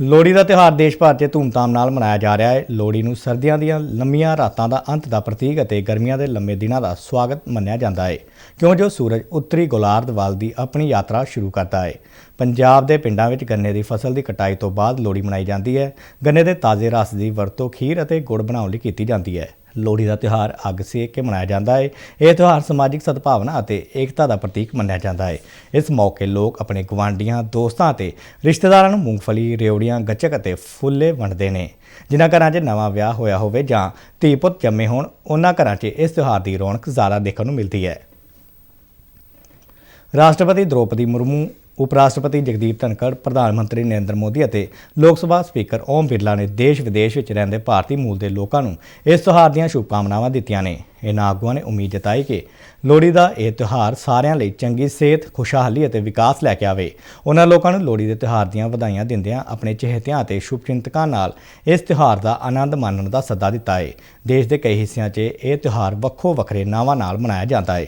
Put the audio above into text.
ਲੋਹੜੀ ਦਾ ਤਿਉਹਾਰ ਦੇਸ਼ ਭਰ 'ਚ ਧੂਮਧਾਮ ਨਾਲ ਮਨਾਇਆ ਜਾ ਰਿਹਾ ਹੈ। ਲੋਹੜੀ ਨੂੰ ਸਰਦੀਆਂ ਦੀਆਂ ਲੰਮੀਆਂ ਰਾਤਾਂ ਦਾ ਅੰਤ ਦਾ ਪ੍ਰਤੀਕ ਅਤੇ ਗਰਮੀਆਂ ਦੇ ਲੰਮੇ ਦਿਨਾਂ ਦਾ ਸਵਾਗਤ ਮੰਨਿਆ ਜਾਂਦਾ ਹੈ। ਕਿਉਂ ਜੋ ਸੂਰਜ ਉੱਤਰੀ ਗੋਲਾਰਧ ਵੱਲ ਦੀ ਆਪਣੀ ਯਾਤਰਾ ਸ਼ੁਰੂ ਕਰਦਾ ਹੈ। ਪੰਜਾਬ ਦੇ ਪਿੰਡਾਂ ਵਿੱਚ ਗੰਨੇ ਦੀ ਫਸਲ ਦੀ ਕਟਾਈ ਤੋਂ ਬਾਅਦ ਲੋਹੜੀ ਮਨਾਈ ਜਾਂਦੀ ਹੈ। ਗੰਨੇ ਦੇ ਤਾਜ਼ੇ ਰਸ ਦੀ ਵਰਤੋਂ ਖੀਰ ਅਤੇ ਗੁੜ ਬਣਾਉਣ ਲਈ ਕੀਤੀ ਜਾਂਦੀ ਹੈ। ਲੋਹੜੀ ਦਾ ਤਿਉਹਾਰ ਅੱਗ ਸੇਕ ਕੇ ਮਨਾਇਆ ਜਾਂਦਾ ਹੈ ਇਹ ਤਿਉਹਾਰ ਸਮਾਜਿਕ ਸਦਭਾਵਨਾ ਅਤੇ ਏਕਤਾ ਦਾ ਪ੍ਰਤੀਕ ਮੰਨਿਆ ਜਾਂਦਾ ਹੈ ਇਸ ਮੌਕੇ ਲੋਕ ਆਪਣੇ ਗੁਆਂਢੀਆਂ, ਦੋਸਤਾਂ ਅਤੇ ਰਿਸ਼ਤੇਦਾਰਾਂ ਨੂੰ ਮੂੰਗਫਲੀ, ਰੇਵੜੀਆਂ, ਗੱਚਕ ਅਤੇ ਫੁੱਲੇ ਵੰਡਦੇ ਨੇ। ਜਿਨ੍ਹਾਂ ਘਰਾਂ 'ਚ ਨਵਾਂ ਵਿਆਹ ਹੋਇਆ ਹੋਵੇ ਜਾਂ ਧੀ ਪੁੱਤ ਜੰਮੇ ਹੋਣ, ਉਹਨਾਂ ਘਰਾਂ 'ਚ ਇਸ ਤਿਉਹਾਰ ਦੀ ਰੌਣਕ ਜ਼ਿਆਦਾ ਦੇਖਣ ਨੂੰ ਮਿਲਦੀ ਹੈ। ਰਾਸ਼ਟਰਪਤੀ ਦ੍ਰੋਪਦੀ ਮੁਰਮੂ ਉਪ ਰਾਸ਼ਟਰਪਤੀ ਜਗਦੀਪ ਧਨਕੜ ਪ੍ਰਧਾਨ ਮੰਤਰੀ ਨਰਿੰਦਰ ਮੋਦੀ ਅਤੇ ਲੋਕ ਸਭਾ ਸਪੀਕਰ ਓਮ ਬਿਰਲਾ ਨੇ ਦੇਸ਼ ਵਿਦੇਸ਼ ਵਿੱਚ ਰਹਿੰਦੇ ਭਾਰਤੀ ਮੂਲ ਦੇ ਲੋਕਾਂ ਨੂੰ ਇਸ ਤਿਉਹਾਰ ਦੀਆਂ ਸ਼ੁਭਕਾਮਨਾਵਾਂ ਦਿੱਤੀਆਂ ਨੇ। ਇਹਨਾਂ ਆਗੂਆਂ ਨੇ ਉਮੀਦ ਜਤਾਈ ਕਿ ਲੋਹੜੀ ਦਾ ਇਹ ਤਿਉਹਾਰ ਸਾਰਿਆਂ ਲਈ ਚੰਗੀ ਸਿਹਤ, ਖੁਸ਼ਹਾਲੀ ਅਤੇ ਵਿਕਾਸ ਲੈ ਕੇ ਆਵੇ। ਉਹਨਾਂ ਲੋਕਾਂ ਨੂੰ ਲੋਹੜੀ ਦੇ ਤਿਉਹਾਰ ਦੀਆਂ ਵਧਾਈਆਂ ਦਿੰਦਿਆਂ ਆਪਣੇ ਚਹੇਤਿਆਂ ਅਤੇ ਸ਼ੁਭਚਿੰਤਕਾਂ ਨਾਲ ਇਸ ਤਿਉਹਾਰ ਦਾ ਆਨੰਦ ਮਾਣਨ ਦਾ ਸੱਦਾ ਦਿੱਤਾ ਹੈ ਦੇਸ਼ ਦੇ ਕਈ ਹਿੱਸਿਆਂ 'ਚ ਇਹ ਤਿਉਹਾਰ ਵੱਖੋ ਵੱਖਰੇ ਨਾਵਾਂ ਨਾਲ ਮਨਾਇਆ ਜਾਂਦਾ ਹੈ